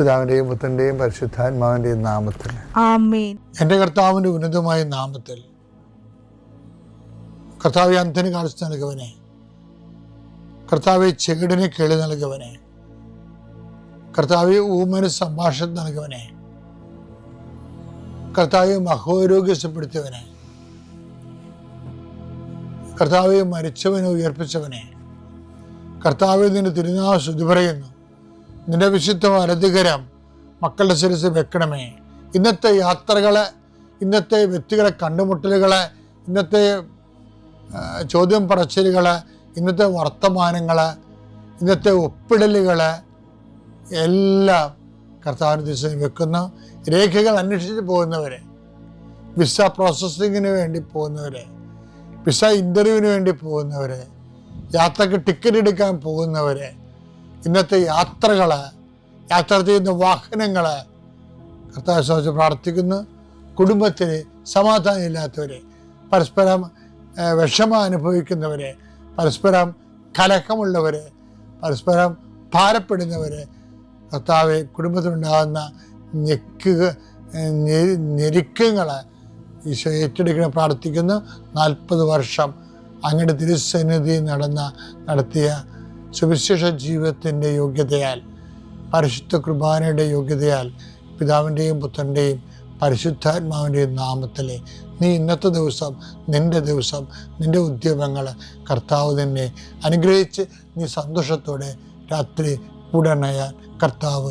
പിതാവിന്റെയും പുത്രന്റെയും പരിശുദ്ധാത്മാവിന്റെയും നാമത്തിൽ. എന്റെ എന്റെ കർത്താവിന്റെ ഉന്നതമായ നാമത്തിൽ. കർത്താവ് അന്ധന് കാഴ്ച നൽകുവനെ. കർത്താവ് ചെകിടിന് കേളി നൽകുവനെ. കർത്താവ് ഊമന് സംഭാഷണം നൽകുവനെ. കർത്താവ് മഹോരോഗ്യസപ്പെടുത്തിയവനെ. കർത്താവ് മരിച്ചവനെ ഉയർപ്പിച്ചവനെ. കർത്താവ് നിന്റെ തിരുനാൾ ശുദ്ധി പറയുന്നു. നിന്റെ വിശുദ്ധ വലതുകരം മക്കളുടെ ശിരസ് വെക്കണമേ. ഇന്നത്തെ യാത്രകളെ ഇന്നത്തെ വ്യക്തികളെ കണ്ടുമുട്ടലുകളെ ഇന്നത്തെ ചോദ്യം പറച്ചിലുകൾ ഇന്നത്തെ വർത്തമാനങ്ങൾ ഇന്നത്തെ ഒപ്പിടലുകൾ എല്ലാം കർത്താവിന് ദിശ വെക്കുന്നു. രേഖകൾ അന്വേഷിച്ച് പോകുന്നവരെ വിസ പ്രോസസ്സിങ്ങിന് വേണ്ടി പോകുന്നവരെ വിസ ഇന്റർവ്യൂവിന് വേണ്ടി പോകുന്നവരെ യാത്രയ്ക്ക് ടിക്കറ്റ് എടുക്കാൻ പോകുന്നവരെ ഇന്നത്തെ യാത്രകൾ യാത്ര ചെയ്യുന്ന വാഹനങ്ങൾ കർത്താവ് സംബന്ധിച്ച് പ്രാർത്ഥിക്കുന്നു. കുടുംബത്തിൽ സമാധാനം പരസ്പരം വിഷമം അനുഭവിക്കുന്നവരെ പരസ്പരം കലഹമുള്ളവർ പരസ്പരം ഭാരപ്പെടുന്നവർ കർത്താവ് കുടുംബത്തിലുണ്ടാകുന്ന ഞെക്കുക ഞെരുക്കങ്ങൾ ഈശോ ഏറ്റെടുക്കണം പ്രാർത്ഥിക്കുന്നു. നാൽപ്പത് വർഷം അങ്ങയുടെ തിരുസന്നിധി നടന്ന നടത്തിയ സുവിശേഷ ജീവിതത്തിന്റെ യോഗ്യതയാൽ പരിശുദ്ധ കുർബാനയുടെ യോഗ്യതയാൽ പിതാവിന്റെയും പുത്രന്റെയും പരിശുദ്ധാത്മാവിന്റെയും നാമത്തിൽ നീ ഇന്നത്തെ ദിവസം നിന്റെ ദിവസം നിന്റെ ഉദ്യമങ്ങൾ കർത്താവ് തന്നെ അനുഗ്രഹിച്ച് നീ സന്തോഷത്തോടെ രാത്രി ഉടനയാൻ കർത്താവ്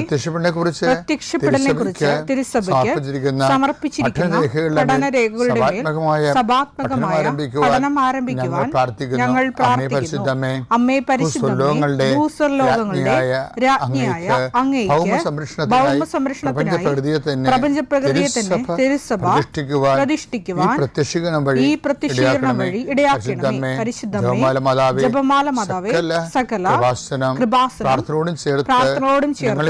അമ്മയുടെ പ്രത്യക്ഷപ്പെടലിനെ കുറിച്ച് കുറിച്ച് തിരുസഭയ്ക്ക് സമർപ്പിച്ചിരിക്കുന്ന പഠനരേഖകളുടെ മേൽ സഭാത്മകമായ പഠനം ആരംഭിക്കുവാൻ ഞങ്ങൾ പ്രാർത്ഥിക്കുന്നു. അമ്മേ പരിശുദ്ധമേ ഭൂസ്വർലോകങ്ങളുടെ രാജ്ഞിയായ അങ്ങേക്ക് ഭൗമ സംരക്ഷണത്തിനായി പ്രപഞ്ചപ്രകൃതിയെ തന്നെ തിരുസഭ പ്രതിഷ്ഠിക്കുവാൻ ഈ പ്രത്യക്ഷീകരണം വഴി ഇടയാക്കണമേ. പരിശുദ്ധമേ ജപമാല മാതാവേ സകല കൃപാസനം പ്രാർത്ഥനയോടും ചേർത്ത്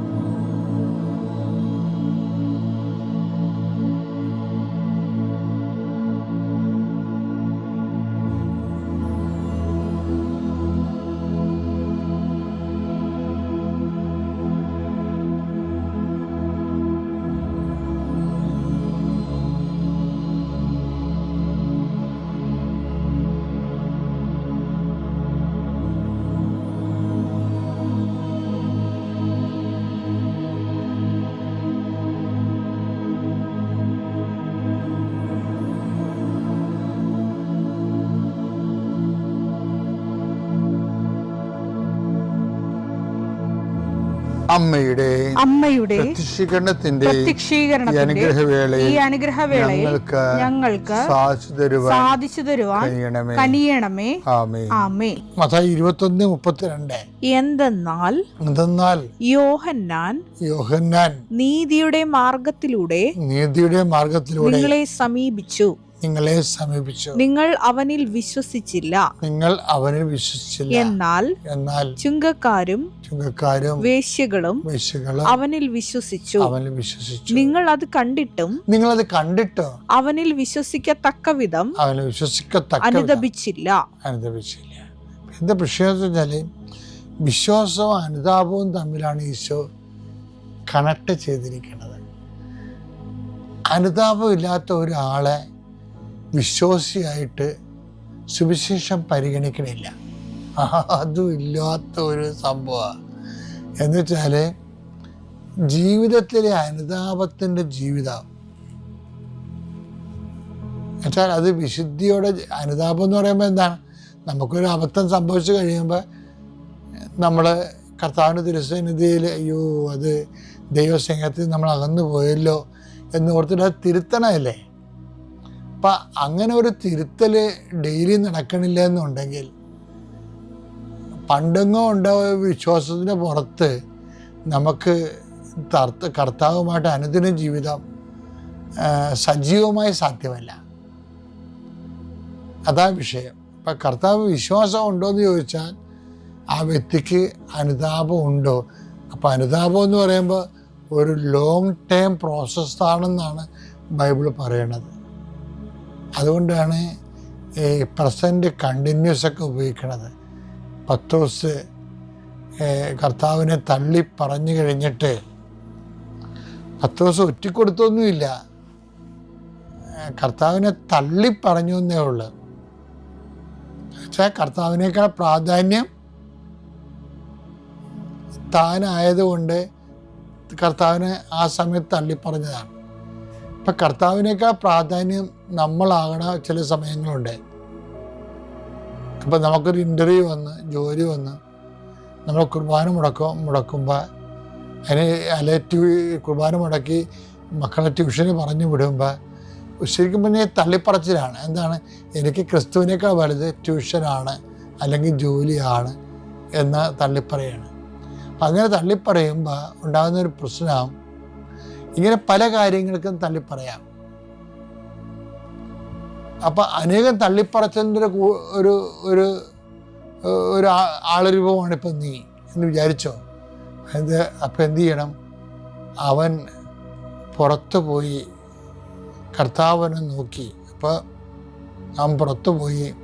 അമ്മയുടെ അമ്മയുടെ പ്രത്യക്ഷീകരണത്തിന്റെ അനുഗ്രഹവേളയിൽ ഈ അനുഗ്രഹവേളയിൽ ഞങ്ങൾക്ക് ഞങ്ങൾക്ക് സാധിച്ചു തരുവാൻ സാധിച്ചു തരുവാൻ കനിയണമേ. ആമേ ആമേ മത്തായി ഇരുപത്തൊന്ന് മുപ്പത്തിരണ്ട്. എന്തെന്നാൽ എന്തെന്നാൽ യോഹന്നാൻ യോഹന്നാൻ നീതിയുടെ മാർഗത്തിലൂടെ നീതിയുടെ മാർഗത്തിലൂടെ നിങ്ങളെ സമീപിച്ചു. നിങ്ങളെ സമീപിച്ചു. നിങ്ങൾ അവനിൽ വിശ്വസിച്ചില്ല. നിങ്ങൾ അവനിൽ വിശ്വസിച്ചില്ല. എന്നാൽ എന്നാൽ ചുങ്കക്കാരും ചുങ്കക്കാരും വേശ്യകളും വേശ്യകളും അവനിൽ വിശ്വസിച്ചു. അവനിൽ വിശ്വസിച്ചു. നിങ്ങൾ അത് കണ്ടിട്ടും നിങ്ങൾ അത് കണ്ടിട്ടും അവനിൽ വിശ്വസിക്കത്തക്ക വിധം അവനെ വിശ്വസിക്കത്തക്ക അനുദപിച്ചില്ല. അനുദപിച്ചില്ല. എന്താ വിഷയം വെച്ചാൽ വിശ്വാസവും അനുതാപവും തമ്മിലാണ് ഈശോ കണക്ട് ചെയ്തിരിക്കുന്നത്. അനുതാപം ഇല്ലാത്ത ഒരാളെ വിശ്വാസിയായിട്ട് സുവിശേഷം പരിഗണിക്കണില്ല. അതും ഇല്ലാത്ത ഒരു സംഭവമാണ് എന്നുവെച്ചാൽ ജീവിതത്തിലെ അനുതാപത്തിന്റെ ജീവിതം. എന്നുവെച്ചാൽ അത് വിശുദ്ധിയോടെ അനുതാപം എന്ന് പറയുമ്പോൾ എന്താണ്? നമുക്കൊരു അബദ്ധം സംഭവിച്ചു കഴിയുമ്പോൾ നമ്മൾ കർത്താവിന്റെ തിരുസന്നിധിയിൽ അയ്യോ അത് ദൈവസ്നേഹത്തിൽ നമ്മൾ അകന്നു പോയല്ലോ എന്ന് ഓർത്തിട്ട് അത് തിരുത്തണമല്ലേ? അപ്പം അങ്ങനെ ഒരു തിരുത്തൽ ഡെയിലി നടക്കണില്ല എന്നുണ്ടെങ്കിൽ പണ്ടെങ്ങോ ഉണ്ടായ വിശ്വാസത്തിന്റെ പുറത്ത് നമുക്ക് തർത്ത കർത്താവുമായിട്ട് അനുദിന ജീവിതം സജീവമായി സാധ്യമല്ല. അതാ വിഷയം. ഇപ്പം കർത്താവ് വിശ്വാസം ഉണ്ടോ എന്ന് ചോദിച്ചാൽ ആ വ്യക്തിക്ക് അനുതാപം ഉണ്ടോ? അപ്പം അനുതാപം എന്ന് പറയുമ്പോൾ ഒരു ലോങ് ടേം പ്രോസസ്സാണെന്നാണ് ബൈബിൾ പറയണത്. അതുകൊണ്ടാണ് ഈ പ്രസന്റ് കണ്ടിന്യൂസ് ഒക്കെ ഉപയോഗിക്കുന്നത് പത്ത് പത്തോസ് കർത്താവിനെ തള്ളി പറഞ്ഞു കഴിഞ്ഞിട്ട് പത്തോസ് ഒറ്റിക്കൊടുത്തൊന്നുമില്ല. കൊടുത്തൊന്നുമില്ല കർത്താവിനെ തള്ളി പറഞ്ഞു എന്നേ ഉള്ളൂ. പക്ഷേ കർത്താവിനേക്കാൾ പ്രാധാന്യം താനായതുകൊണ്ട് കർത്താവിനെ ആ സമയത്ത് തള്ളിപ്പറഞ്ഞതാണ് ഇപ്പം കർത്താവിനേക്കാൾ പ്രാധാന്യം നമ്മളാകണ ചില സമയങ്ങളുണ്ട്. അപ്പം നമുക്കൊരു ഇന്റർവ്യൂ വന്ന് ജോലി വന്ന് നമ്മൾ കുർബാന മുടക്കും മുടക്കുമ്പോൾ അതിന് അല്ലെ കുർബാന മുടക്കി മക്കളെ ട്യൂഷന് പറഞ്ഞു വിടുമ്പോൾ ശരിക്കും പിന്നെ തള്ളിപ്പറച്ചിലാണ്. എന്താണ്? എനിക്ക് ക്രിസ്തുവിനേക്കാൾ വലുത് ട്യൂഷനാണ് അല്ലെങ്കിൽ ജോലിയാണ് എന്ന് തള്ളിപ്പറയാണ്. അങ്ങനെ തള്ളിപ്പറയുമ്പോൾ ഉണ്ടാകുന്നൊരു പ്രശ്നം ഇങ്ങനെ പല കാര്യങ്ങൾക്കും തള്ളിപ്പറയാം. അപ്പം അനേകം തള്ളിപ്പറച്ചതിന്റെ ഒരു ഒരു ഒരു ആളരൂപമാണ് ഇപ്പം നീ എന്ന് വിചാരിച്ചോ? അത് അപ്പം എന്ത് ചെയ്യണം? അവൻ പുറത്തു പോയി കർത്താവനെ നോക്കി. അപ്പോൾ അവൻ പുറത്തു പോയി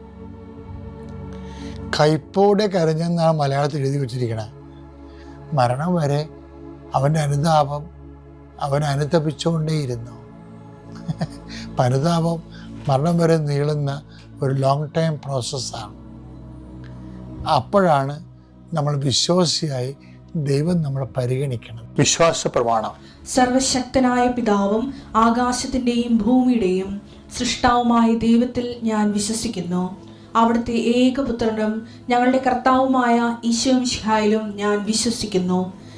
കൈപ്പോടെ കരഞ്ഞെന്നാണ് മലയാളത്തിൽ എഴുതി വച്ചിരിക്കണത് മരണം വരെ അവന്റെ അനുതാപം അവൻ അനുതപിച്ചുകൊണ്ടേയിരുന്നു. പരിതാപം മരണം വരെ നീളുന്ന ഒരു ലോങ് ടൈം പ്രോസസ്സാണ് അപ്പോഴാണ് നമ്മൾ വിശ്വാസിയായി ദൈവം നമ്മളെ പരിഗണിക്കണം വിശ്വാസ പ്രമാണം. സർവശക്തനായ പിതാവും ആകാശത്തിന്റെയും ഭൂമിയുടെയും സൃഷ്ടാവുമായ ദൈവത്തിൽ ഞാൻ വിശ്വസിക്കുന്നു. അവിടുത്തെ ഏകപുത്രനും ഞങ്ങളുടെ കർത്താവുമായ ഈശോമിഷിഹായിലും ഞാൻ വിശ്വസിക്കുന്നു.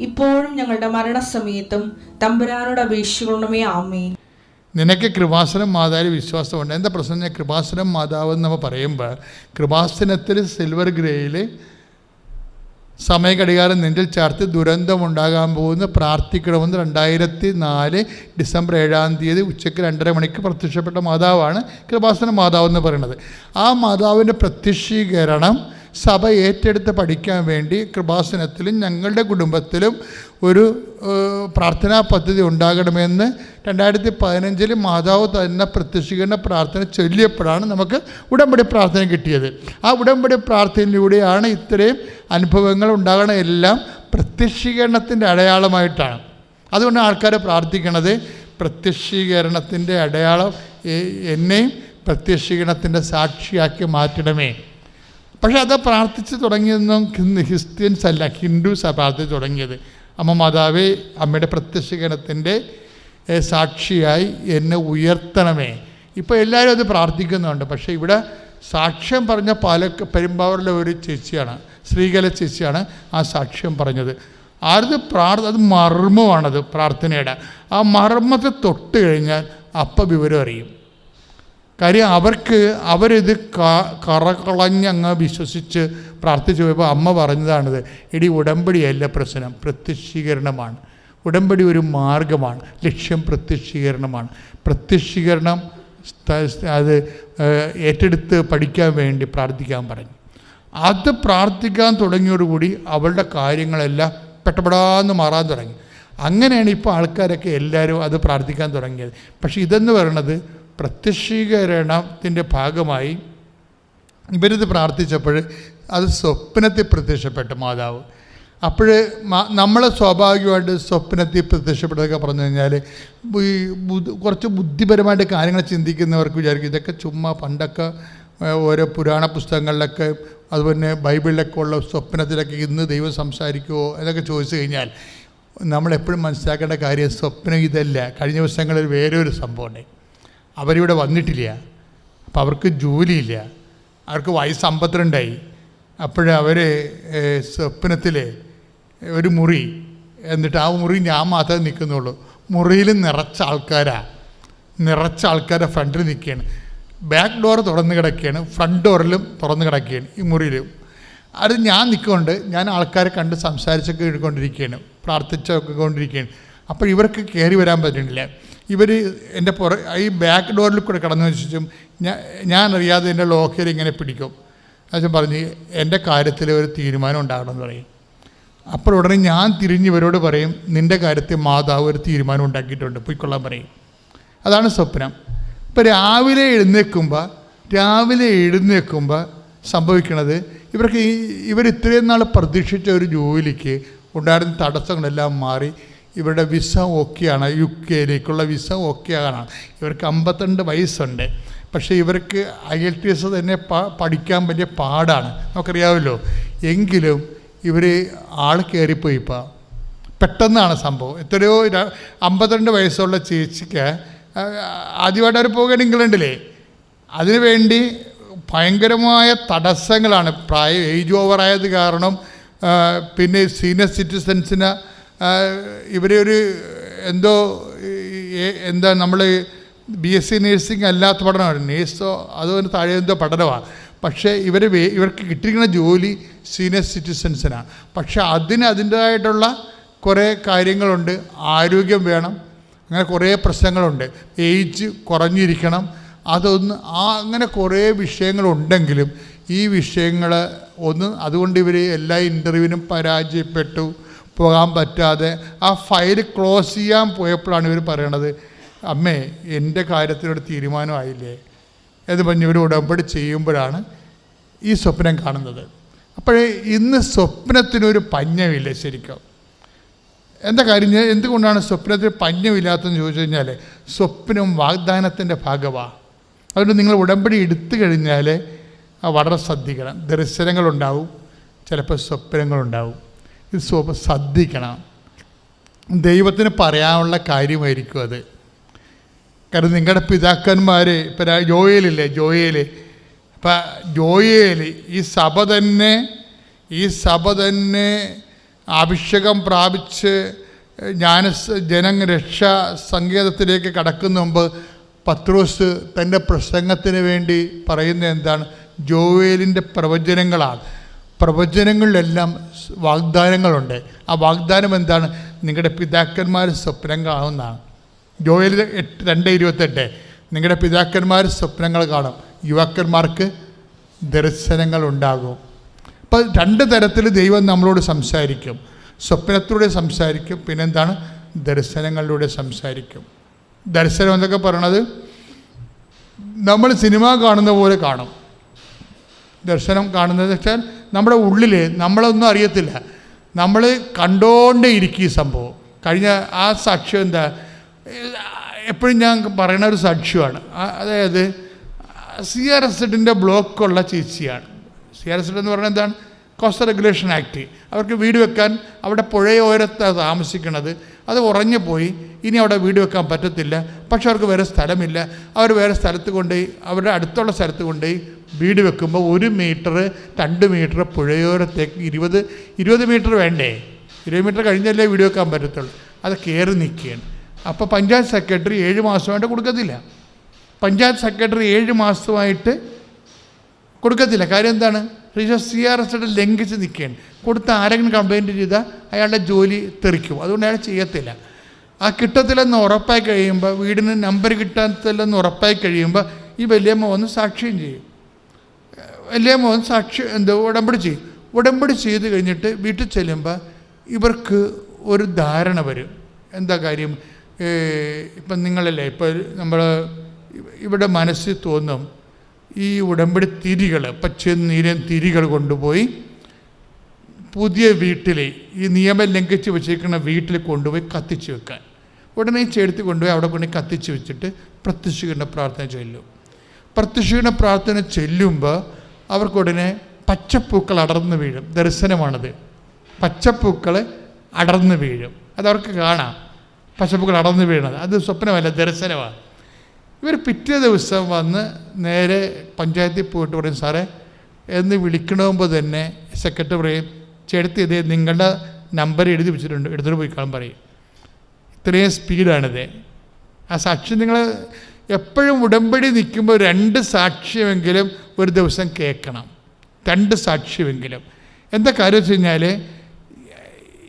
ഇപ്പോഴും ഞങ്ങളുടെ മരണസമയത്തും തമ്പുരാനോട് അപേക്ഷിക്കണമേ ആമേ നിനക്ക് കൃപാസനം മാതാവിൽ വിശ്വാസമുണ്ട്. എന്താ പ്രശ്നം? കൃപാസനം മാതാവ് എന്ന് നമ്മൾ പറയുമ്പോൾ കൃപാസനത്തിൽ സിൽവർ ഗ്രേയിൽ സമയഘടികാരം നെഞ്ചിൽ ചേർത്ത് ദുരന്തമുണ്ടാകാൻ പോകുന്ന പ്രാർത്ഥിക്കണമെന്ന് രണ്ടായിരത്തി നാല് ഡിസംബർ ഏഴാം തീയതി ഉച്ചയ്ക്ക് രണ്ടര മണിക്ക് പ്രത്യക്ഷപ്പെട്ട മാതാവാണ് കൃപാസന മാതാവ് എന്ന് പറയുന്നത്. ആ മാതാവിന്റെ പ്രത്യക്ഷീകരണം സഭ ഏറ്റെടുത്ത് പഠിക്കാൻ വേണ്ടി കൃപാസനത്തിലും ഞങ്ങളുടെ കുടുംബത്തിലും ഒരു പ്രാർത്ഥനാ പദ്ധതി ഉണ്ടാകണമെന്ന് രണ്ടായിരത്തി പതിനഞ്ചിൽ മാതാവ് തന്നെ പ്രത്യക്ഷീകരണ പ്രാർത്ഥന ചൊല്ലിയപ്പോഴാണ് നമുക്ക് ഉടമ്പടി പ്രാർത്ഥന കിട്ടിയത്. ആ ഉടമ്പടി പ്രാർത്ഥനയിലൂടെയാണ് ഇത്രയും അനുഭവങ്ങൾ ഉണ്ടാകണ എല്ലാം പ്രത്യക്ഷീകരണത്തിന്റെ അടയാളമായിട്ടാണ്. അതുകൊണ്ട് ആൾക്കാർ പ്രാർത്ഥിക്കണത് പ്രത്യക്ഷീകരണത്തിന്റെ അടയാളം എന്നെയും പ്രത്യക്ഷീകരണത്തിന്റെ സാക്ഷിയാക്കി മാറ്റണമേ. പക്ഷേ അത് പ്രാർത്ഥിച്ച് തുടങ്ങിയതൊന്നും ക്രിസ്ത്യൻസ് അല്ല ഹിന്ദുസാണ് പ്രാർത്ഥിച്ച് തുടങ്ങിയത്. അമ്മ മാതാവേ അമ്മയുടെ പ്രത്യക്ഷീകരണത്തിന്റെ സാക്ഷിയായി എന്നെ ഉയർത്തണമേ. ഇപ്പോൾ എല്ലാവരും അത് പ്രാർത്ഥിക്കുന്നുണ്ട്. പക്ഷേ ഇവിടെ സാക്ഷ്യം പറഞ്ഞ പാല പെരുമ്പാവൂരിലെ ഒരു ചേച്ചിയാണ് സ്ത്രീകല ചേച്ചിയാണ് ആ സാക്ഷ്യം പറഞ്ഞത്. ആരത് പ്രാർത്ഥ അത് മർമ്മമാണത് പ്രാർത്ഥനയുടെ. ആ മർമ്മത്തെ തൊട്ട് കഴിഞ്ഞാൽ അപ്പം വിവരം അറിയും. കാര്യം അവർക്ക് അവരിത് കറകളഞ്ഞങ്ങ് വിശ്വസിച്ച് പ്രാർത്ഥിച്ചു പോയപ്പോൾ അമ്മ പറഞ്ഞതാണിത് ഇടി ഉടമ്പടിയല്ല പ്രശ്നം പ്രത്യക്ഷീകരണമാണ്. ഉടമ്പടി ഒരു മാർഗമാണ് ലക്ഷ്യം പ്രത്യക്ഷീകരണമാണ്. പ്രത്യക്ഷീകരണം അത് ഏറ്റെടുത്ത് പഠിക്കാൻ വേണ്ടി പ്രാർത്ഥിക്കാൻ പറഞ്ഞു. അത് പ്രാർത്ഥിക്കാൻ തുടങ്ങിയോടുകൂടി അവളുടെ കാര്യങ്ങളെല്ലാം പെട്ടപ്പെടാന്ന് മാറാൻ തുടങ്ങി. അങ്ങനെയാണ് ഇപ്പോൾ ആൾക്കാരൊക്കെ എല്ലാവരും അത് പ്രാർത്ഥിക്കാൻ തുടങ്ങിയത്. പക്ഷേ ഇതെന്ന് പറയുന്നത് പ്രത്യക്ഷീകരണത്തിന്റെ ഭാഗമായി ഇവരിത് പ്രാർത്ഥിച്ചപ്പോൾ അത് സ്വപ്നത്തിൽ പ്രത്യക്ഷപ്പെട്ട മാതാവ്. അപ്പോൾ നമ്മളെ സ്വാഭാവികമായിട്ട് സ്വപ്നത്തിൽ പ്രത്യക്ഷപ്പെട്ടതൊക്കെ പറഞ്ഞു കഴിഞ്ഞാൽ ഈ കുറച്ച് ബുദ്ധിപരമായിട്ട് കാര്യങ്ങൾ ചിന്തിക്കുന്നവർക്ക് വിചാരിക്കും. ഇതൊക്കെ ചുമ്മാ പണ്ടൊക്കെ ഓരോ പുരാണ പുസ്തകങ്ങളിലൊക്കെ അതുപോലെ ബൈബിളിലൊക്കെ ഉള്ള സ്വപ്നത്തിലൊക്കെ ഇന്ന് ദൈവം സംസാരിക്കുമോ എന്നൊക്കെ ചോദിച്ചു കഴിഞ്ഞാൽ നമ്മളെപ്പോഴും മനസ്സിലാക്കേണ്ട കാര്യം സ്വപ്നം ഇതല്ല. കഴിഞ്ഞ ദിവസങ്ങളിൽ വേറെ ഒരു സംഭവമുണ്ട് അവരിവിടെ വന്നിട്ടില്ല. അപ്പം അവർക്ക് ജോലിയില്ല. അവർക്ക് വയസ്സ് അമ്പത്തിരണ്ടായി. അപ്പോഴവർ സ്വപ്നത്തിൽ ഒരു മുറി എന്നിട്ട് ആ മുറി ഞാൻ മാത്രമേ നിൽക്കുന്നുള്ളൂ. മുറിയിൽ നിറച്ച ആൾക്കാരാ. നിറച്ച ആൾക്കാരെ ഫ്രണ്ടിൽ നിൽക്കുകയാണ്. ബാക്ക് ഡോർ തുറന്ന് കിടക്കുകയാണ്. ഫ്രണ്ട് ഡോറിലും തുറന്ന് കിടക്കുകയാണ് ഈ മുറിയിലും. അത് ഞാൻ നിൽക്കൊണ്ട് ഞാൻ ആൾക്കാരെ കണ്ട് സംസാരിച്ചൊക്കെ കൊണ്ടിരിക്കുകയാണ് പ്രാർത്ഥിച്ചൊക്കെ കൊണ്ടിരിക്കുകയാണ് അപ്പോൾ ഇവർക്ക് കയറി വരാൻ പറ്റുന്നില്ല. ഇവർ എന്റെ പുറ ഈ ബാക്ക് ഡോറിൽ കൂടെ കടന്നു വെച്ചും ഞാൻ ഞാൻ അറിയാതെ എന്റെ ലോക്കർ ഇങ്ങനെ പിടിക്കും. അച്ഛൻ പറഞ്ഞ് എന്റെ കാര്യത്തിൽ ഒരു തീരുമാനം ഉണ്ടാകണം എന്ന് പറയും. അപ്പോൾ ഉടനെ ഞാൻ തിരിഞ്ഞ് ഇവരോട് പറയും നിന്റെ കാര്യത്തിൽ മാതാവ് ഒരു തീരുമാനം ഉണ്ടാക്കിയിട്ടുണ്ട് പൊയ്ക്കൊള്ളാൻ പറയും. അതാണ് സ്വപ്നം. ഇപ്പോൾ രാവിലെ എഴുന്നേൽക്കുമ്പോൾ രാവിലെ എഴുന്നേൽക്കുമ്പോൾ സംഭവിക്കുന്നത് ഇവർക്ക് ഇവർ ഇത്രയും നാൾ പ്രതീക്ഷിച്ച ഒരു ജോലിക്ക് ഉണ്ടായിരുന്ന തടസ്സങ്ങളെല്ലാം മാറി ഇവരുടെ വിസ ഓക്കെയാണ് യു കെയിലേക്കുള്ള വിസ ഓക്കെയാണ് ഇവർക്ക് അമ്പത്തിരണ്ട് വയസ്സുണ്ട്. പക്ഷേ ഇവർക്ക് ഐ എൽ ടി എസ് തന്നെ പഠിക്കാൻ വലിയ പാടാണ്. നമുക്കറിയാമല്ലോ. എങ്കിലും ഇവർ ആൾ കയറിപ്പോയി ഇപ്പോൾ പെട്ടെന്നാണ് സംഭവം. എത്രയോ അമ്പത്തിരണ്ട് വയസ്സുള്ള ചേച്ചിക്ക് ആദ്യമായിട്ട് അവർ പോകുകയാണ് ഇംഗ്ലണ്ടിലേ. അതിനുവേണ്ടി ഭയങ്കരമായ തടസ്സങ്ങളാണ്. പ്രായം ഏജ് ഓവറായത് കാരണം പിന്നെ സീനിയർ സിറ്റിസൻസിന് ഇവരെ ഒരു എന്തോ എന്താ നമ്മൾ ബി എസ് സി നേഴ്സിംഗ് അല്ലാത്ത പഠനമാണ്. നേഴ്സോ അതുപോലെ താഴെ എന്തോ പഠനമാണ് പക്ഷേ ഇവർ ഇവർക്ക് കിട്ടിയിരിക്കുന്ന ജോലി സീനിയർ സിറ്റിസൻസിനാണ് പക്ഷേ അതിന് അതിന്റേതായിട്ടുള്ള കുറേ കാര്യങ്ങളുണ്ട്. ആരോഗ്യം വേണം. അങ്ങനെ കുറേ പ്രശ്നങ്ങളുണ്ട്. ഏജ് കുറഞ്ഞിരിക്കണം. അതൊന്ന് ആ അങ്ങനെ കുറേ വിഷയങ്ങളുണ്ടെങ്കിലും ഈ വിഷയങ്ങൾ ഒന്ന് അതുകൊണ്ട് ഇവർ എല്ലാ ഇന്റർവ്യൂവിനും പരാജയപ്പെട്ടു. പോകാൻ പറ്റാതെ ആ ഫയൽ ക്ലോസ് ചെയ്യാൻ പോയപ്പോഴാണ് ഇവർ പറയണത് അമ്മേ എന്റെ കാര്യത്തിനൊരു തീരുമാനമായില്ലേ? എന്ന് പറഞ്ഞ് ഇവർ ഉടമ്പടി ചെയ്യുമ്പോഴാണ് ഈ സ്വപ്നം കാണുന്നത്. അപ്പോഴേ ഇന്ന് സ്വപ്നത്തിനൊരു പഞ്ഞമില്ല ശരിക്കും. എന്താ കാര്യം? എന്തുകൊണ്ടാണ് സ്വപ്നത്തിൽ പഞ്ഞമില്ലാത്തതെന്ന് ചോദിച്ചു കഴിഞ്ഞാൽ സ്വപ്നം വാഗ്ദാനത്തിന്റെ ഭാഗമാണ് അതുകൊണ്ട് നിങ്ങൾ ഉടമ്പടി എടുത്തു കഴിഞ്ഞാൽ വളരെ ശ്രദ്ധിക്കണം. ദർശനങ്ങളുണ്ടാവും ചിലപ്പോൾ സ്വപ്നങ്ങളുണ്ടാവും. ഇത് ശ്രദ്ധിക്കണം. ദൈവത്തിന് പറയാനുള്ള കാര്യമായിരിക്കും അത്. കാരണം നിങ്ങളുടെ പിതാക്കന്മാർ ഇപ്പം ജോയിലില്ലേ ജോയേൽ അപ്പം ജോയേൽ ഈ സഭ തന്നെ ഈ സഭ തന്നെ അഭിഷേകം പ്രാപിച്ച് ജ്ഞാന ജന രക്ഷ സങ്കേതത്തിലേക്ക് കടക്കുന്ന മുമ്പ് പത്രോസ് തന്റെ പ്രസംഗത്തിന് വേണ്ടി പറയുന്ന എന്താണ്? ജോവേലിന്റെ പ്രവചനങ്ങളാണ്. പ്രവചനങ്ങളിലെല്ലാം വാഗ്ദാനങ്ങളുണ്ട്. ആ വാഗ്ദാനം എന്താണ്? നിങ്ങളുടെ പിതാക്കന്മാർ സ്വപ്നം കാണുന്നതാണ് ജോയിൽ എട്ട് രണ്ട് ഇരുപത്തെട്ട്. നിങ്ങളുടെ പിതാക്കന്മാർ സ്വപ്നങ്ങൾ കാണും. യുവാക്കന്മാർക്ക് ദർശനങ്ങൾ ഉണ്ടാകും അപ്പോൾ രണ്ട് തരത്തിൽ ദൈവം നമ്മളോട് സംസാരിക്കും. സ്വപ്നത്തിലൂടെ സംസാരിക്കും. പിന്നെന്താണ്? ദർശനങ്ങളിലൂടെ സംസാരിക്കും. ദർശനം എന്നൊക്കെ പറയണത് നമ്മൾ സിനിമ കാണുന്ന പോലെ കാണും. ദർശനം കാണുന്നത് വെച്ചാൽ നമ്മുടെ ഉള്ളിൽ നമ്മളൊന്നും അറിയത്തില്ല. നമ്മൾ കണ്ടോണ്ടേ ഇരിക്കും ഈ സംഭവം. കഴിഞ്ഞ ആ സാക്ഷ്യം എന്താ? എപ്പോഴും ഞാൻ പറയുന്ന ഒരു സാക്ഷ്യമാണ്. അതായത് സി ആർ എസ് എഡിന്റെ ബ്ലോക്കുള്ള ചേച്ചിയാണ്. സി ആർ എസ് എഡ് എന്ന് പറഞ്ഞാൽ എന്താണ്? Coast regulation act. അവർക്ക് വീട് വെക്കാൻ അവിടെ പുഴയോരത്താണ് താമസിക്കുന്നത്. അത് ഉറഞ്ഞു പോയി. ഇനി അവിടെ വീട് വെക്കാൻ പറ്റത്തില്ല. പക്ഷെ അവർക്ക് വേറെ സ്ഥലമില്ല. അവർ വേറെ സ്ഥലത്ത് കൊണ്ടുപോയി. അവരുടെ അടുത്തുള്ള സ്ഥലത്ത് കൊണ്ടുപോയി വീട് വെക്കുമ്പോൾ ഒരു മീറ്റർ രണ്ട് മീറ്റർ പുഴയോരത്തേക്ക് ഇരുപത് ഇരുപത് മീറ്റർ വേണ്ടേ? ഇരുപത് മീറ്റർ കഴിഞ്ഞല്ലേ വീട് വെക്കാൻ പറ്റത്തുള്ളൂ. അത് കയറി നിൽക്കുകയാണ് അപ്പോൾ പഞ്ചായത്ത് സെക്രട്ടറി ഏഴ് മാസമായിട്ട് കൊടുക്കത്തില്ല. പഞ്ചായത്ത് സെക്രട്ടറി ഏഴ് മാസമായിട്ട് കൊടുക്കത്തില്ല. കാര്യം എന്താണ്? രജിസ്റ്റർ സി ആർ എസ് ലംഘിച്ച് നിൽക്കുകയാണ് കൊടുത്ത ആരെങ്കിലും കംപ്ലൈന്റ് ചെയ്താൽ അയാളുടെ ജോലി തെറിക്കും. അതുകൊണ്ട് അയാൾ ചെയ്യത്തില്ല. ആ കിട്ടത്തില്ലെന്ന് ഉറപ്പായി കഴിയുമ്പോൾ വീടിന് നമ്പർ കിട്ടാത്തില്ലെന്ന് ഉറപ്പായി കഴിയുമ്പോൾ ഈ വലിയമ്മ വന്ന് സാക്ഷ്യം ചെയ്യും. വലിയമ്മ മോൻ? സാക്ഷി എന്തോ ഉടമ്പടി ചെയ്യും. ഉടമ്പടി ചെയ്ത് കഴിഞ്ഞിട്ട് വീട്ടിൽ ചെല്ലുമ്പോൾ ഇവർക്ക് ഒരു ധാരണ വരും. എന്താ കാര്യം? ഇപ്പം നിങ്ങളല്ലേ ഇപ്പം നമ്മൾ ഇവിടെ മനസ്സിൽ തോന്നും ഈ ഉടമ്പടി തിരികൾ പച്ച നീരൻ തിരികൾ കൊണ്ടുപോയി പുതിയ വീട്ടിൽ ഈ നിയമം ലംഘിച്ച് വെച്ചിരിക്കുന്ന വീട്ടിൽ കൊണ്ടുപോയി കത്തിച്ച് വെക്കാൻ. ഉടനെ ചേർത്ത് കൊണ്ടുപോയി അവിടെ കൊണ്ട് കത്തിച്ച് വെച്ചിട്ട് പ്രത്യക്ഷീകരണ പ്രാർത്ഥന ചൊല്ലും. പ്രത്യക്ഷീകരണ പ്രാർത്ഥന ചെല്ലുമ്പോൾ അവർക്കുടനെ പച്ചപ്പൂക്കൾ അടർന്നു വീഴും. ദർശനമാണത്. പച്ചപ്പൂക്കൾ അടർന്നു വീഴും. അതവർക്ക് കാണാം. പച്ചപ്പൂക്കൾ അടർന്നു വീഴുന്നത് അത് സ്വപ്നമല്ല ദർശനമാണ്. ഇവർ പിറ്റേ ദിവസം വന്ന് നേരെ പഞ്ചായത്തിൽ പോയിട്ട് പറയും സാറേ എന്ന് വിളിക്കണമുമ്പോൾ തന്നെ സെക്രട്ടറി പറയും ചേർത്ത് ഇതേ നിങ്ങളുടെ നമ്പർ എഴുതി വെച്ചിട്ടുണ്ട്. എടുത്തിട്ട് പോയി കാണാൻ പറയും. ഇത്രയും സ്പീഡാണിത്. ആ സാക്ഷി നിങ്ങൾ എപ്പോഴും ഉടമ്പടി നിൽക്കുമ്പോൾ രണ്ട് സാക്ഷ്യമെങ്കിലും ഒരു ദിവസം കേൾക്കണം. രണ്ട് സാക്ഷ്യമെങ്കിലും. എന്താ കാര്യം വെച്ച് കഴിഞ്ഞാൽ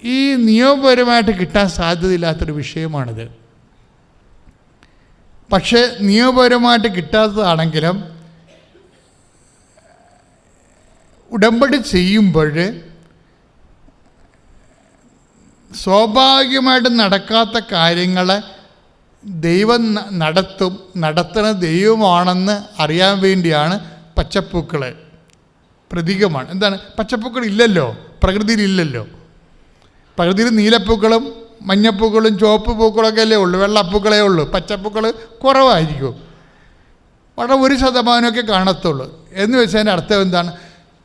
ഈ നിയമപരമായിട്ട് കിട്ടാൻ സാധ്യതയില്ലാത്തൊരു വിഷയമാണിത്. പക്ഷേ നിയമപരമായിട്ട് കിട്ടാത്തതാണെങ്കിലും ഉടമ്പടി ചെയ്യുമ്പോൾ സ്വാഭാവികമായിട്ട് നടക്കാത്ത കാര്യങ്ങളെ ദൈവം നടത്തും നടത്തുന്ന ദൈവമാണെന്ന് അറിയാൻ വേണ്ടിയാണ് പച്ചപ്പൂക്കൾ പ്രതീകമാണ്. എന്താണ്? പച്ചപ്പൂക്കൾ ഇല്ലല്ലോ. പ്രകൃതിയിൽ ഇല്ലല്ലോ. പ്രകൃതിയിൽ നീലപ്പൂക്കളും മഞ്ഞപ്പൂക്കളും ചുവപ്പ് പൂക്കളൊക്കെ അല്ലേ ഉള്ളൂ? വെള്ളപ്പൂക്കളേ ഉള്ളൂ. പച്ചപ്പൂക്കൾ കുറവായിരിക്കും. വളരെ ഒരു ശതമാനമൊക്കെ കാണത്തുള്ളൂ. എന്ന് വെച്ചാൽ വെച്ചതിന്റെ അർത്ഥം എന്താണ്?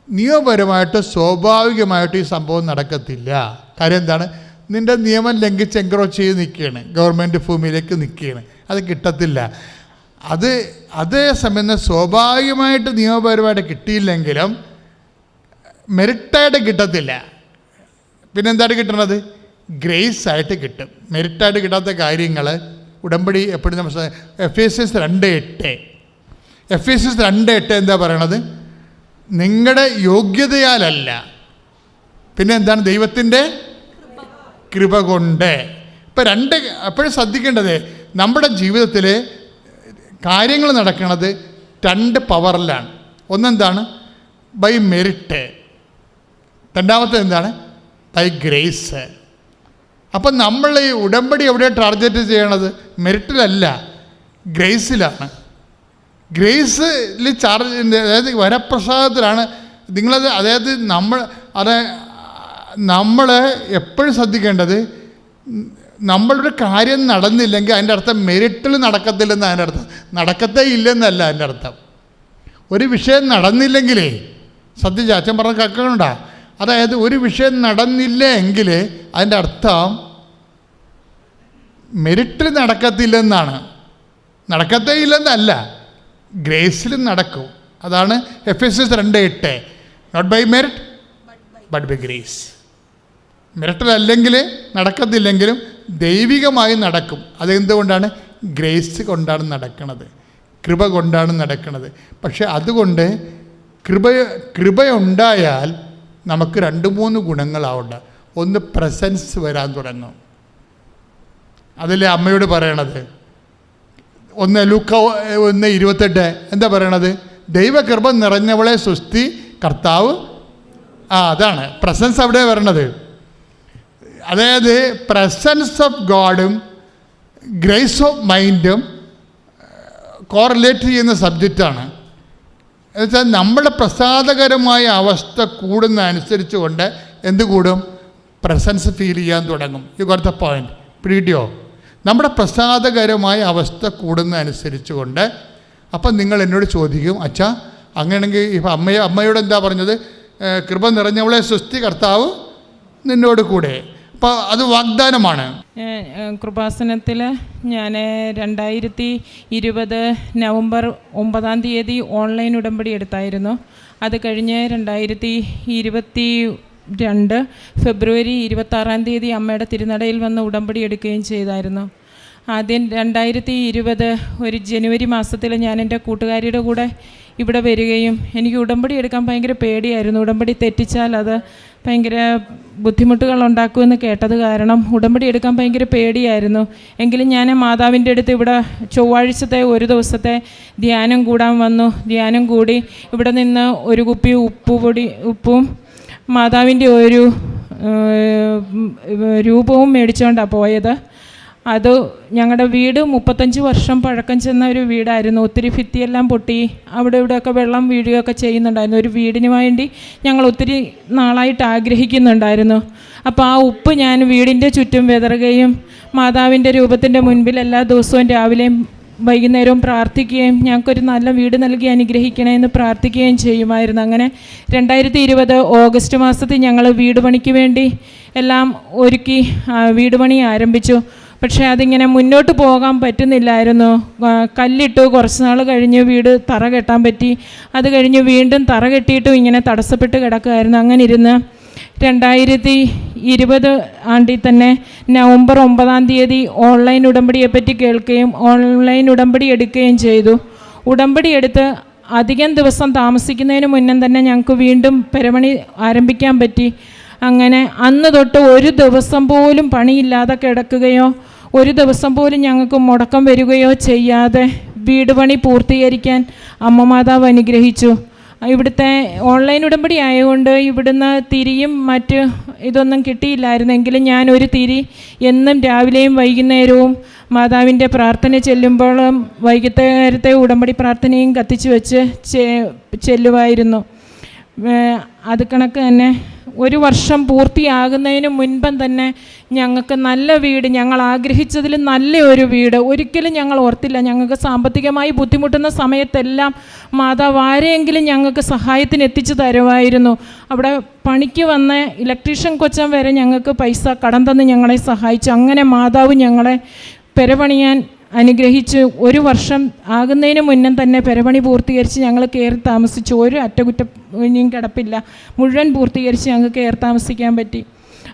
നിയമപരമായിട്ട് സ്വാഭാവികമായിട്ട് ഈ സംഭവം നടക്കത്തില്ല. കാര്യം എന്താണ്? നിന്റെ നിയമം ലംഘിച്ച് എൻക്രോച്ച് ചെയ്ത് നിൽക്കുകയാണ് ഗവൺമെന്റ് ഭൂമിയിലേക്ക് നിൽക്കുകയാണ് അത് കിട്ടത്തില്ല. അത് അതേ സമയം സ്വാഭാവികമായിട്ട് നിയമപരമായിട്ട് കിട്ടിയില്ലെങ്കിലും മെറിറ്റായിട്ട് കിട്ടത്തില്ല. പിന്നെന്താണ് കിട്ടണത്? ഗ്രേസ് ആയിട്ട് കിട്ടും. മെറിറ്റായിട്ട് കിട്ടാത്ത കാര്യങ്ങൾ ഉടമ്പടി എപ്പോഴും നമ്മൾ എഫ് എസ് എസ് രണ്ട് എട്ട്. എഫ് എസ് എസ് രണ്ട് എട്ട് എന്താ പറയണത്? നിങ്ങളുടെ യോഗ്യതയാലല്ല. പിന്നെ എന്താണ് ദൈവത്തിന്റെ കൃപ കൊണ്ട്. ഇപ്പം രണ്ട് എപ്പോഴും ശ്രദ്ധിക്കേണ്ടത്? നമ്മുടെ ജീവിതത്തിൽ കാര്യങ്ങൾ നടക്കുന്നത് രണ്ട് പവറിലാണ് ഒന്നെന്താണ്? ബൈ മെറിറ്റ് രണ്ടാമത്തെ എന്താണ്? ബൈ ഗ്രേസ് അപ്പം നമ്മൾ ഈ ഉടമ്പടി എവിടെ ടാർഗറ്റ് ചെയ്യണത്? മെറിറ്റിലല്ല ഗ്രേസിലാണ് ഗ്രേസിൽ ചാർജ് അതായത് വരപ്രസാദത്തിലാണ്. നിങ്ങളത് അതായത് നമ്മൾ അത് നമ്മൾ എപ്പോഴും ശ്രദ്ധിക്കേണ്ടത് നമ്മളുടെ കാര്യം നടന്നില്ലെങ്കിൽ അതിന്റെ അർത്ഥം മെറിറ്റിൽ നടക്കത്തില്ലെന്ന് അതിന്റെ അർത്ഥം. നടക്കത്തേ ഇല്ലെന്നല്ല അതിന്റെ അർത്ഥം. ഒരു വിഷയം നടന്നില്ലെങ്കിലേ സത്യം അച്ഛൻ പറഞ്ഞ കേൾക്കണ്ട അതായത് ഒരു വിഷയം നടന്നില്ല എങ്കിൽ അതിന്റെ അർത്ഥം മെറിറ്റിൽ നടക്കത്തില്ലെന്നാണ്. നടക്കത്തേ ഇല്ലെന്നല്ല. ഗ്രേസിൽ നടക്കും. അതാണ് എഫ് എസ് എസ് രണ്ട് എട്ട്. Not by merit but by grace മെറിറ്റിലല്ലെങ്കിൽ നടക്കത്തില്ലെങ്കിലും ദൈവികമായി നടക്കും. അതെന്തുകൊണ്ടാണ്? ഗ്രേസ് കൊണ്ടാണ് നടക്കുന്നത് കൃപ കൊണ്ടാണ് നടക്കുന്നത് പക്ഷെ അതുകൊണ്ട് കൃപ കൃപയുണ്ടായാൽ നമുക്ക് രണ്ട് മൂന്ന് ഗുണങ്ങളാവുണ്ട്. ഒന്ന് പ്രസൻസ് വരാൻ തുടങ്ങും. അതല്ലേ അമ്മയോട് പറയണത്? ഒന്ന് ലൂക്ക ഒന്ന് ഇരുപത്തെട്ട്. എന്താ പറയണത്? ദൈവകൃപ നിറഞ്ഞവളെ സുസ്തി കർത്താവ് ആ അതാണ്. പ്രസൻസ് അവിടെ വരണത്. അതായത് പ്രസൻസ് ഓഫ് ഗോഡും ഗ്രേസ് ഓഫ് മൈൻഡും കോറിലേറ്റ് ചെയ്യുന്ന സബ്ജക്റ്റാണ് എന്നുവെച്ചാൽ നമ്മുടെ പ്രസാദകരമായ അവസ്ഥ കൂടുന്ന അനുസരിച്ച് കൊണ്ട് എന്ത് കൂടും? പ്രസൻസ് ഫീൽ ചെയ്യാൻ തുടങ്ങും. യു ഗോട്ട് ദ പോയിന്റ് പിടിയോ നമ്മുടെ പ്രസാദകരമായ അവസ്ഥ കൂടുന്ന അനുസരിച്ച് കൊണ്ട് അപ്പം നിങ്ങൾ എന്നോട് ചോദിക്കും അച്ഛാ അങ്ങനെയാണെങ്കിൽ ഇപ്പം അമ്മയെ അമ്മയോട് എന്താ പറഞ്ഞത്? കൃപ നിറഞ്ഞവളെ സൃഷ്ടി കർത്താവ് നിന്നോട് കൂടെ. അപ്പോൾ അത് വാഗ്ദാനമാണ്. കൃപാസനത്തിൽ ഞാൻ രണ്ടായിരത്തി ഇരുപത് നവംബർ ഒമ്പതാം തീയതി ഓൺലൈൻ ഉടമ്പടി എടുത്തായിരുന്നു. അത് കഴിഞ്ഞ് രണ്ടായിരത്തി ഇരുപത്തി രണ്ട് ഫെബ്രുവരി ഇരുപത്താറാം തീയതി അമ്മയുടെ തിരുനടയിൽ വന്ന് ഉടമ്പടി എടുക്കുകയും ചെയ്തായിരുന്നു. ആദ്യം രണ്ടായിരത്തി ഇരുപത് ഒരു ജനുവരി മാസത്തിൽ ഞാൻ എന്റെ കൂട്ടുകാരിയുടെ കൂടെ ഇവിടെ വരികയും എനിക്ക് ഉടമ്പടി എടുക്കാൻ ഭയങ്കര പേടിയായിരുന്നു. ഉടമ്പടി തെറ്റിച്ചാൽ അത് ഭയങ്കര ബുദ്ധിമുട്ടുകൾ ഉണ്ടാക്കുമെന്ന് കേട്ടത് കാരണം ഉടമ്പടി എടുക്കാൻ ഭയങ്കര പേടിയായിരുന്നു. എങ്കിലും ഞാൻ മാതാവിന്റെ അടുത്ത് ഇവിടെ ചൊവ്വാഴ്ചത്തെ ഒരു ദിവസത്തെ ധ്യാനം കൂടാൻ വന്നു. ധ്യാനം കൂടി ഇവിടെ നിന്ന് ഒരു കുപ്പി ഉപ്പുപൊടി ഉപ്പും മാതാവിന്റെ ഒരു രൂപവും മേടിച്ചുകൊണ്ടാണ് പോയത്. അത് ഞങ്ങളുടെ വീട് മുപ്പത്തഞ്ച് വർഷം പഴക്കം ചെന്ന ഒരു വീടായിരുന്നു. ഒത്തിരി ഭിത്തിയെല്ലാം പൊട്ടി അവിടെ ഇവിടെയൊക്കെ വെള്ളം വീഴുകയൊക്കെ ചെയ്യുന്നുണ്ടായിരുന്നു. ഒരു വീടിന് വേണ്ടി ഞങ്ങൾ ഒത്തിരി നാളായിട്ട് ആഗ്രഹിക്കുന്നുണ്ടായിരുന്നു. അപ്പോൾ ആ ഉപ്പ് ഞാൻ വീടിന്റെ ചുറ്റും വിതറുകയും മാതാവിന്റെ രൂപത്തിന്റെ മുൻപിൽ എല്ലാ ദിവസവും രാവിലെയും വൈകുന്നേരവും പ്രാർത്ഥിക്കുകയും ഞങ്ങൾക്കൊരു നല്ല വീട് നൽകി അനുഗ്രഹിക്കണേ എന്ന് പ്രാർത്ഥിക്കുകയും ചെയ്യുമായിരുന്നു. അങ്ങനെ രണ്ടായിരത്തി ഇരുപത് ഓഗസ്റ്റ് മാസത്തിൽ ഞങ്ങൾ വീട് പണിക്ക് വേണ്ടി എല്ലാം ഒരുക്കി വീട് പണി ആരംഭിച്ചു. പക്ഷേ അതിങ്ങനെ മുന്നോട്ട് പോകാൻ പറ്റുന്നില്ലായിരുന്നു. കല്ലിട്ടു കുറച്ച് നാൾ കഴിഞ്ഞ് വീട് തറ കെട്ടാൻ പറ്റി. അത് കഴിഞ്ഞ് വീണ്ടും തറ കെട്ടിയിട്ടും ഇങ്ങനെ തടസ്സപ്പെട്ട് കിടക്കുമായിരുന്നു അങ്ങനെ ഇരുന്ന് രണ്ടായിരത്തി ഇരുപത് ആണ്ടിൽ തന്നെ നവംബർ ഒമ്പതാം തീയതി ഓൺലൈൻ ഉടമ്പടിയെപ്പറ്റി കേൾക്കുകയും ഓൺലൈൻ ഉടമ്പടി എടുക്കുകയും ചെയ്തു. ഉടമ്പടി എടുത്ത് അധികം ദിവസം താമസിക്കുന്നതിന് മുന്നേ തന്നെ ഞങ്ങൾക്ക് വീണ്ടും പെരമണി ആരംഭിക്കാൻ പറ്റി. അങ്ങനെ അന്ന് തൊട്ട് ഒരു ദിവസം പോലും പണിയില്ലാതെ കിടക്കുകയോ ഒരു ദിവസം പോലും ഞങ്ങൾക്ക് മുടക്കം വരികയോ ചെയ്യാതെ വീട് പണി പൂർത്തീകരിക്കാൻ അമ്മ മാതാവ് അനുഗ്രഹിച്ചു. ഇവിടുത്തെ ഓൺലൈൻ ഉടമ്പടി ആയതുകൊണ്ട് ഇവിടുന്ന് തിരിയും മറ്റ് ഇതൊന്നും കിട്ടിയില്ലായിരുന്നെങ്കിലും ഞാൻ ഒരു തിരി എന്നും രാവിലെയും വൈകുന്നേരവും മാതാവിന്റെ പ്രാർത്ഥന ചെല്ലുമ്പോഴും വൈകുന്നേരത്തെ ഉടമ്പടി പ്രാർത്ഥനയും കത്തിച്ചു വെച്ച് ചെല്ലുമായിരുന്നു അത് കണക്ക് തന്നെ ഒരു വർഷം പൂർത്തിയാകുന്നതിന് മുൻപം തന്നെ ഞങ്ങൾക്ക് നല്ല വീട് ഞങ്ങൾ ആഗ്രഹിച്ചതിൽ നല്ല ഒരു വീട്. ഒരിക്കലും ഞങ്ങൾ ഓർത്തില്ല ഞങ്ങൾക്ക് സാമ്പത്തികമായി ബുദ്ധിമുട്ടുന്ന സമയത്തെല്ലാം മാതാവ് ആരെയെങ്കിലും ഞങ്ങൾക്ക് സഹായത്തിന് എത്തിച്ചു തരുമായിരുന്നു. അവിടെ പണിക്ക് വന്ന ഇലക്ട്രീഷ്യൻ കൊച്ചൻ വരെ ഞങ്ങൾക്ക് പൈസ കടം തന്ന് ഞങ്ങളെ സഹായിച്ചു. അങ്ങനെ മാതാവ് ഞങ്ങളെ പെരപണിയാൻ അനുഗ്രഹിച്ച് ഒരു വർഷം ആകുന്നതിന് മുന്നേ തന്നെ പെരപണി പൂർത്തീകരിച്ച് ഞങ്ങൾ കയറി താമസിച്ചു. ഒരു അറ്റകുറ്റം കിടപ്പില്ല. മുഴുവൻ പൂർത്തീകരിച്ച് ഞങ്ങൾക്ക് കയറി താമസിക്കാൻ പറ്റി.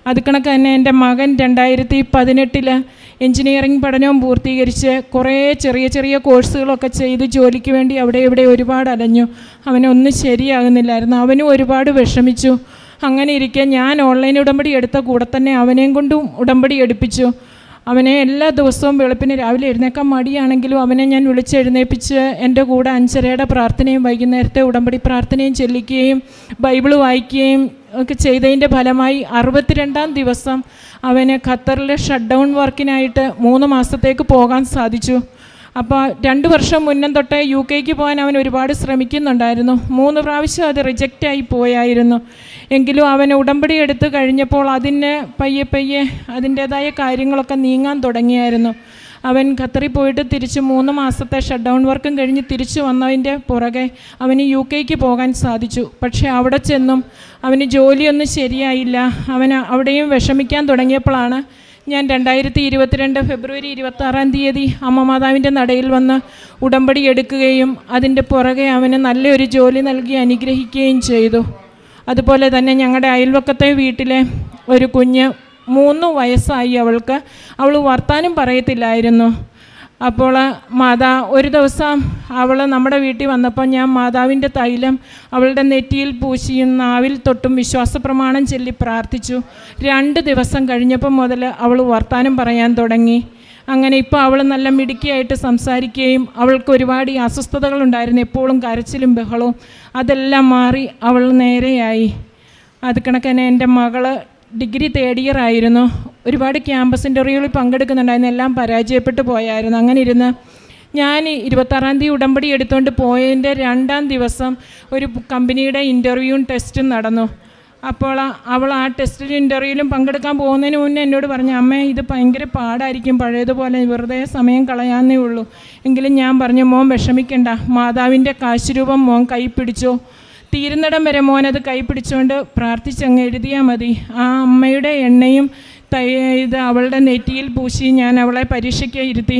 അത് കണക്ക് തന്നെ എന്റെ മകൻ രണ്ടായിരത്തി പതിനെട്ടിൽ എൻജിനീയറിംഗ് പഠനവും പൂർത്തീകരിച്ച് കുറേ ചെറിയ ചെറിയ കോഴ്സുകളൊക്കെ ചെയ്ത് ജോലിക്ക് വേണ്ടി അവിടെ ഇവിടെ ഒരുപാട് അലഞ്ഞു. അവനൊന്നും ശരിയാകുന്നില്ലായിരുന്നു. അവനും ഒരുപാട് വിഷമിച്ചു. അങ്ങനെ ഇരിക്കെ ഞാൻ ഓൺലൈൻ ഉടമ്പടി എടുത്ത കൂടെ തന്നെ അവനെയും കൊണ്ടും ഉടമ്പടി എടുപ്പിച്ചു. അവനെ എല്ലാ ദിവസവും വെളുപ്പിന് രാവിലെ എഴുന്നേക്കാൻ മടിയാണെങ്കിലും അവനെ ഞാൻ വിളിച്ചെഴുന്നേപ്പിച്ച് എന്റെ കൂടെ അഞ്ചരയുടെ പ്രാർത്ഥനയും വൈകുന്നേരത്തെ ഉടമ്പടി പ്രാർത്ഥനയും ചെല്ലിക്കുകയും ബൈബിൾ വായിക്കുകയും ഒക്കെ ചെയ്തതിന്റെ ഫലമായി അറുപത്തിരണ്ടാം ദിവസം അവന് ഖത്തറിലെ ഷട്ട് ഡൗൺ വർക്കിനായിട്ട് മൂന്ന് മാസത്തേക്ക് പോകാൻ സാധിച്ചു. അപ്പോൾ രണ്ട് വർഷം മുന്നം തൊട്ടേ യു കെക്ക് പോകാൻ അവൻ ഒരുപാട് ശ്രമിക്കുന്നുണ്ടായിരുന്നു. മൂന്ന് പ്രാവശ്യം അത് റിജക്റ്റായി പോയായിരുന്നു. എങ്കിലും അവൻ ഉടമ്പടി എടുത്ത് കഴിഞ്ഞപ്പോൾ അതിന് പയ്യെ പയ്യെ അതിന്റേതായ കാര്യങ്ങളൊക്കെ നീങ്ങാൻ തുടങ്ങിയായിരുന്നു. അവൻ ഖത്തറിൽ പോയിട്ട് തിരിച്ച് മൂന്ന് മാസത്തെ ഷട്ട് ഡൗൺ വർക്കും കഴിഞ്ഞ് തിരിച്ചു വന്നതിന്റെ പുറകെ അവന് യു കെക്ക് പോകാൻ സാധിച്ചു. പക്ഷേ അവിടെ ചെന്നും അവന് ജോലിയൊന്നും ശരിയായില്ല. അവൻ അവിടെയും വിഷമിക്കാൻ തുടങ്ങിയപ്പോഴാണ് ഞാൻ രണ്ടായിരത്തി ഇരുപത്തിരണ്ട് ഫെബ്രുവരി ഇരുപത്തി ആറാം തീയതി അമ്മ മാതാവിന്റെ നടയിൽ വന്ന് ഉടമ്പടി എടുക്കുകയും അതിന്റെ പുറകെ അവന് നല്ലൊരു ജോലി നൽകി അനുഗ്രഹിക്കുകയും ചെയ്തു. അതുപോലെ തന്നെ ഞങ്ങളുടെ അയൽവക്കത്തെ വീട്ടിലെ ഒരു കുഞ്ഞ് മൂന്ന് വയസ്സായി അവൾക്ക്. അവൾ വർത്താനം പറയത്തില്ലായിരുന്നു. അപ്പോൾ മാതാ ഒരു ദിവസം അവൾ നമ്മുടെ വീട്ടിൽ വന്നപ്പോൾ ഞാൻ മാതാവിന്റെ തൈലം അവളുടെ നെറ്റിയിൽ പൂശിയും നാവിൽ തൊട്ടും വിശ്വാസപ്രമാണം ചൊല്ലി പ്രാർത്ഥിച്ചു. രണ്ട് ദിവസം കഴിഞ്ഞപ്പോൾ മുതൽ അവൾ വർത്താനം പറയാൻ തുടങ്ങി. അങ്ങനെ ഇപ്പോൾ അവൾ നല്ല മിടുക്കിയായിട്ട് സംസാരിക്കുകയും അവൾക്ക് ഒരുപാട് ഈ അസ്വസ്ഥതകളുണ്ടായിരുന്നു എപ്പോഴും കരച്ചിലും ബഹളവും അതെല്ലാം മാറി അവൾ നേരെയായി. അത് കണക്കന്നെ എന്റെ മകൾ ഡിഗ്രി തേർഡ് ഇയർ ആയിരുന്നു. ഒരുപാട് ക്യാമ്പസ് ഇന്റർവ്യൂവിൽ പങ്കെടുക്കുന്നുണ്ടായിരുന്നു. എല്ലാം പരാജയപ്പെട്ടു പോയായിരുന്നു. അങ്ങനെ ഇരുന്ന് ഞാൻ ഇരുപത്താറാം തീയതി ഉടമ്പടി എടുത്തുകൊണ്ട് പോയതിന്റെ രണ്ടാം ദിവസം ഒരു കമ്പനിയുടെ ഇന്റർവ്യൂവും ടെസ്റ്റും നടന്നു. അപ്പോൾ അവൾ ആ ടെസ്റ്റിൽ ഇന്റർവ്യൂവിലും പങ്കെടുക്കാൻ പോകുന്നതിന് മുന്നേ എന്നോട് പറഞ്ഞു അമ്മേ ഇത് ഭയങ്കര പാടായിരിക്കും. പഴയതുപോലെ വെറുതെ സമയം കളയാന്നേ ഉള്ളൂ. എങ്കിലും ഞാൻ പറഞ്ഞു മോൻ വിഷമിക്കണ്ട. മാതാവിന്റെ കാശുരൂപം മോൻ കൈ പിടിച്ചോ. തീരുന്നിടം വരെ മോനത് കൈപ്പിടിച്ചുകൊണ്ട് പ്രാർത്ഥിച്ചങ്ങ് എഴുതിയാൽ മതി. ആ അമ്മയുടെ എണ്ണയും തൈ ഇത് അവളുടെ നെറ്റിയിൽ പൂശി ഞാൻ അവളെ പരീക്ഷയ്ക്ക് ഇരുത്തി.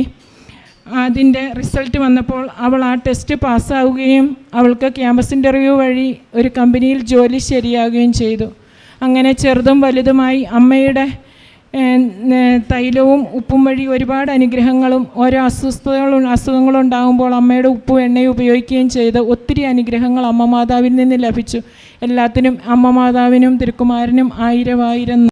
അതിന്റെ റിസൾട്ട് വന്നപ്പോൾ അവൾ ആ ടെസ്റ്റ് പാസ്സാവുകയും അവൾക്ക് ക്യാമ്പസ് ഇന്റർവ്യൂ വഴി ഒരു കമ്പനിയിൽ ജോലി ശരിയാവുകയും ചെയ്തു. അങ്ങനെ ചെറുതും വലുതുമായി അമ്മയുടെ തൈലവും ഉപ്പും വഴി ഒരുപാട് അനുഗ്രഹങ്ങളും ഓരോ അസ്വസ്ഥതകളും അസുഖങ്ങളും ഉണ്ടാകുമ്പോൾ അമ്മയുടെ ഉപ്പും എണ്ണയും ഉപയോഗിക്കുകയും ചെയ്ത് ഒത്തിരി അനുഗ്രഹങ്ങൾ അമ്മ മാതാവിൽ നിന്ന് ലഭിച്ചു. എല്ലാത്തിനും അമ്മ മാതാവിനും തിരുക്കുമാരനും ആയിരം ആയിരം